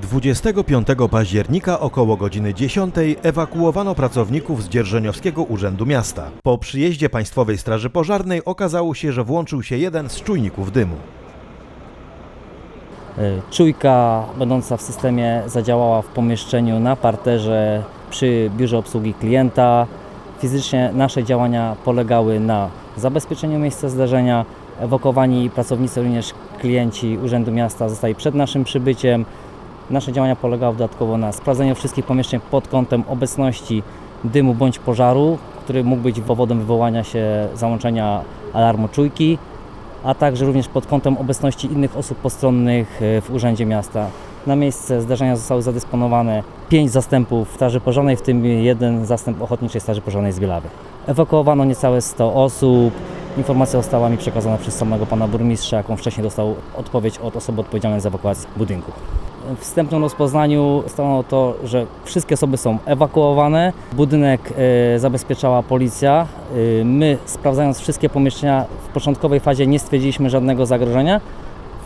25 października około godziny 10 ewakuowano pracowników z Dzierżoniowskiego Urzędu Miasta. Po przyjeździe Państwowej Straży Pożarnej okazało się, że włączył się jeden z czujników dymu. Y, Czujka będąca w systemie zadziałała w pomieszczeniu na parterze przy biurze obsługi klienta. Fizycznie nasze działania polegały na zabezpieczeniu miejsca zdarzenia. Ewakuowani pracownicy, również klienci Urzędu Miasta zostali przed naszym przybyciem. Nasze działania polegały dodatkowo na sprawdzeniu wszystkich pomieszczeń pod kątem obecności dymu bądź pożaru, który mógł być powodem wywołania się załączenia alarmu czujki a także również pod kątem obecności innych osób postronnych e, w Urzędzie Miasta. Na miejsce zdarzenia zostały zadysponowane pięć zastępów Straży Pożarnej, w tym jeden zastęp Ochotniczej Straży Pożarnej z Bielawy. Ewakuowano niecałe 100 osób. Informacja została mi przekazana przez samego pana burmistrza, jaką wcześniej dostał odpowiedź od osoby odpowiedzialnej za ewakuację budynku. W wstępnym rozpoznaniu stanęło to, że wszystkie osoby są ewakuowane. Budynek e, zabezpieczała policja. E, my, sprawdzając wszystkie pomieszczenia, w początkowej fazie nie stwierdziliśmy żadnego zagrożenia.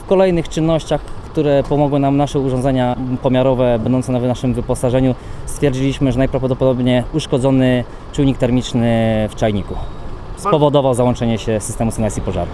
W kolejnych czynnościach, które pomogły nam nasze urządzenia pomiarowe będące na naszym wyposażeniu, stwierdziliśmy, że najprawdopodobniej uszkodzony czujnik termiczny w czajniku spowodował załączenie się systemu sygnacji pożaru.